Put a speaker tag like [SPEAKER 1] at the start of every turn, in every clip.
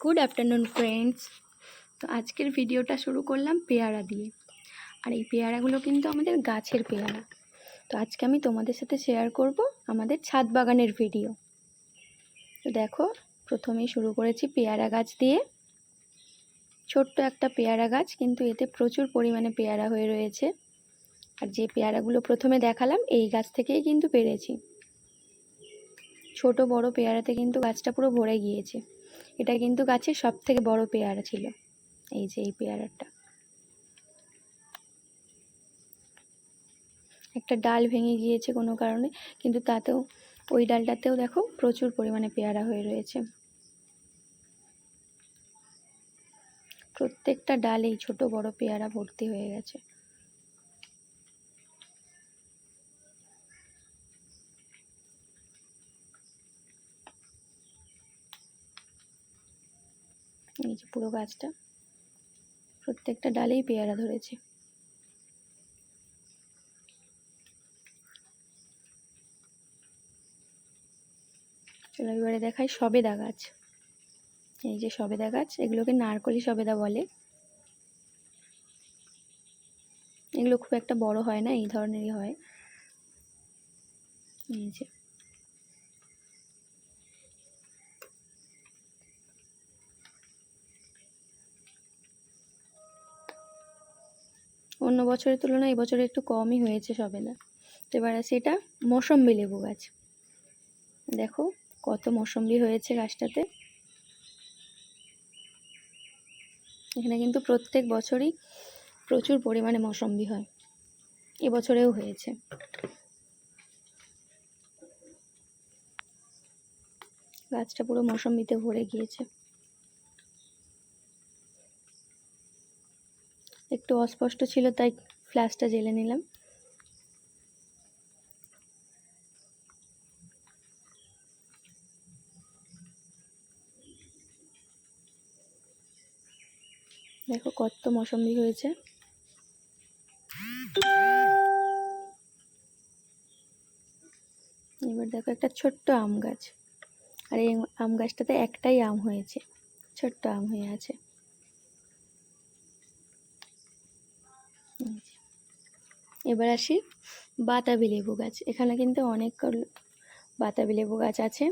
[SPEAKER 1] Good afternoon friends তো আজকের ভিডিওটা শুরু করলাম পেয়ারা দিয়ে। আর এই পেয়ারাগুলো কিন্তু আমাদের গাছের পেয়ারা। তো আজকে আমি তোমাদের সাথে শেয়ার করব আমাদের ছাদ বাগানের ভিডিও তো দেখো, প্রথমেই শুরু করেছি পেয়ারা গাছ দিয়ে। ছোট্ট একটা পেয়ারা গাছ, কিন্তু এতে প্রচুর পরিমাণে পেয়ারা হয়ে রয়েছে। আর যে পেয়ারাগুলো প্রথমে দেখালাম, এই গাছ থেকেই কিন্তু পেরেছি। ছোট বড় পেয়ারাতে কিন্তু গাছটা পুরো ভরে গিয়েছে। এটা কিন্তু গাছের সব থেকে বড় পেয়ারা ছিল। এই যে, এই পেয়ারাটা। একটা ডাল ভেঙে গিয়েছে কোনো কারণে, কিন্তু তাতেও, ওই ডালটাতেও দেখো প্রচুর পরিমাণে পেয়ারা হয়ে রয়েছে। প্রত্যেকটা ডালেই ছোট বড় পেয়ারা ভর্তি হয়ে গেছে। এই যে পুরো গাছটা, প্রত্যেকটা ডালেই পেয়ারা ধরেছে। চলো এবারে দেখাই সবেদা গাছ। এই যে সবেদা গাছ, এগুলোকে নারকলি সবেদা বলে। এগুলো খুব একটা বড় হয় না, এই ধরনেরই হয়। এই যে অন্য বছরের তুলনায় এবছরে একটু কমই হয়েছে সবেদা। তো এবার আছে এটা মৌসম্বি লেবু গাছ। দেখো কত মৌসম্বি হয়েছে গাছটাতে। এখানে কিন্তু প্রত্যেক বছরই প্রচুর পরিমাণে মৌসম্বি হয়। এবছরেও হয়েছে। গাছটা পুরো মৌসম্বিতে ভরে গিয়েছে। একটু অস্পষ্ট ছিল, তাই ফ্ল্যাশটা জেলে নিলাম। দেখো কত মৌসম্বি হয়েছে। এবার দেখো একটা ছোট্ট আম গাছ। আর এই আম গাছটাতে একটাই আম হয়েছে, ছোট্ট আম হয়ে আছে। এবার আসি বাতাবি লেবু গাছ। এখানে কিন্তু অনেক বাতাবি লেবু গাছ আছে।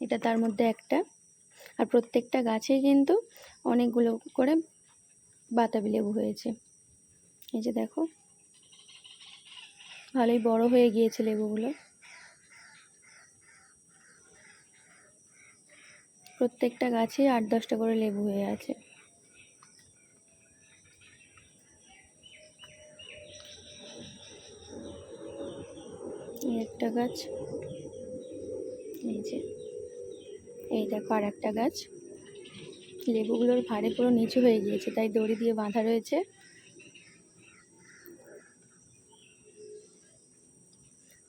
[SPEAKER 1] এটা তার মধ্যে একটা। আর প্রত্যেকটা গাছেই কিন্তু অনেকগুলো করে বাতাবি লেবু হয়েছে। এই যে দেখো। ভালোই বড় হয়ে গিয়েছে লেবুগুলো। প্রত্যেকটা গাছে আট দশটা করে লেবু হয়ে আছে এই একটা গাছ। এই যে, এই দেখো আর একটা গাছ। লেবুগুলোর ভারে পুরো নিচু হয়ে গিয়েছে, তাই দড়ি দিয়ে বাঁধা রয়েছে।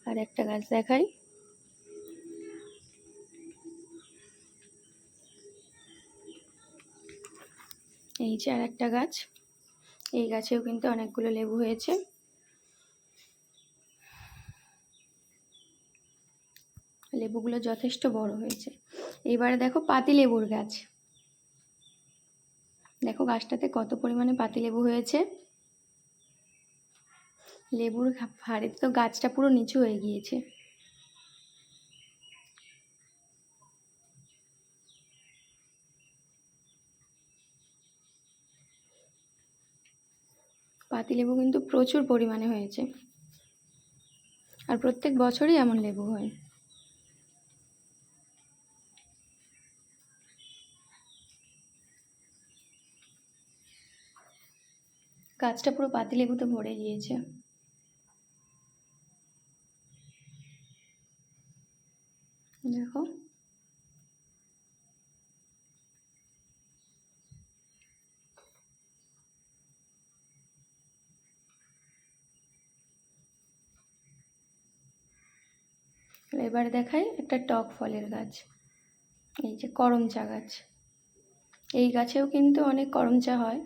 [SPEAKER 1] আর একটা গাছ দেখাই। এই যে আর একটা গাছ। এই গাছেও কিন্তু অনেকগুলো লেবু হয়েছে। লেবুগুলো যথেষ্ট বড় হয়েছে। এবারে দেখো পাতি লেবুর গাছ। দেখো গাছটাতে কত পরিমাণে পাতি লেবু হয়েছে। লেবুর হাড়ে তো গাছটা পুরো নিচু হয়ে গিয়েছে। পাতি লেবু কিন্তু প্রচুর পরিমাণে হয়েছে। আর প্রত্যেক বছরই এমন লেবু হয়। গাছটা পুরো পাতিলেবুতে ভরে গিয়েছে। দেখো। এবার দেখাই একটা টক ফলের গাছ। এই যে করমচা গাছ। এই গাছেও কিন্তু অনেক করমচা হয়।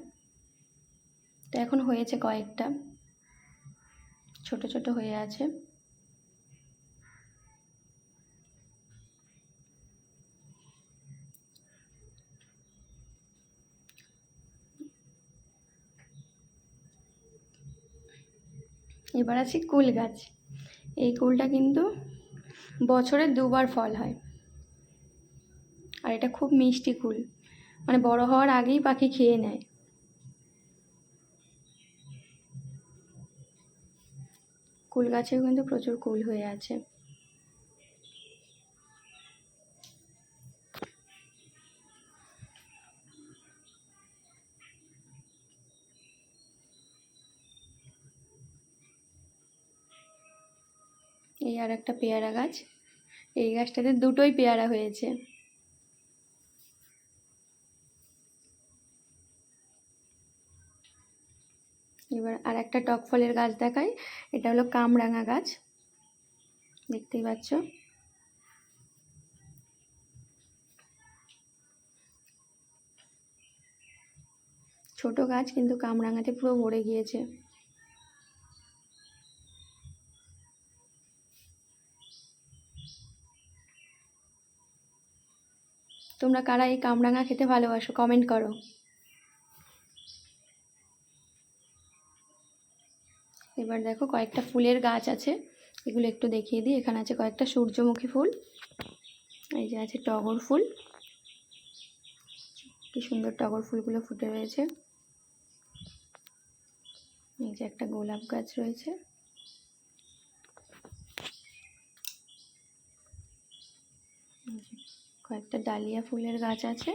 [SPEAKER 1] তো এখন হয়েছে কয়েকটা। ছোট ছোট হয়ে আছে। এবার আছে কুল গাছ। এই কুলটা কিন্তু বছরে দুবার ফল হয়। আর এটা খুব মিষ্টি কুল। মানে বড় হওয়ার আগেই পাখি খেয়ে নেয়। কুল গাছেও কিন্তু প্রচুর কুল হয়ে আছে। এই আর একটা পেয়ারা গাছ। এই গাছটাতে দুটোই পেয়ারা হয়েছে এবার আর একটা টক ফলের গাছ দেখাই। এটা হলো কামরাঙা গাছ। দেখতেই পাচ্ছ। ছোট গাছ কিন্তু কামরাঙাতে পুরো ভরে গিয়েছে। তোমরা কারা এই কামরাঙা খেতে ভালোবাসো কমেন্ট করো। এবার দেখো কয়েকটা ফুলের গাছ আছে, এগুলো একটু দেখিয়ে দিই। এখানে আছে কয়েকটা সূর্যমুখী ফুল, এই যে আছে টগর ফুল। কি সুন্দর টগর ফুলগুলো ফুটে রয়েছে। এই যে একটা গোলাপ গাছ রয়েছে। কয়েকটা ডালিয়া ফুলের গাছ আছে।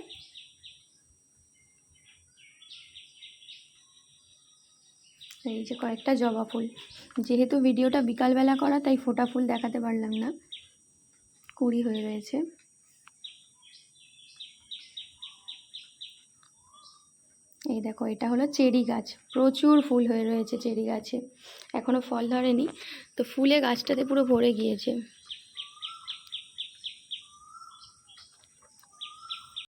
[SPEAKER 1] এই যে কয়েকটা জবা ফুল। যেহেতু ভিডিওটা বিকালবেলা করা, তাই ফোটা ফুল দেখাতে পারলাম না। কুড়ি হয়ে রয়েছে। এই দেখো, এটা হলো চেরি গাছ। প্রচুর ফুল হয়ে রয়েছে চেরি গাছে। এখনও ফল ধরেনি। তো ফুলে গাছটাতে পুরো ভরে গিয়েছে।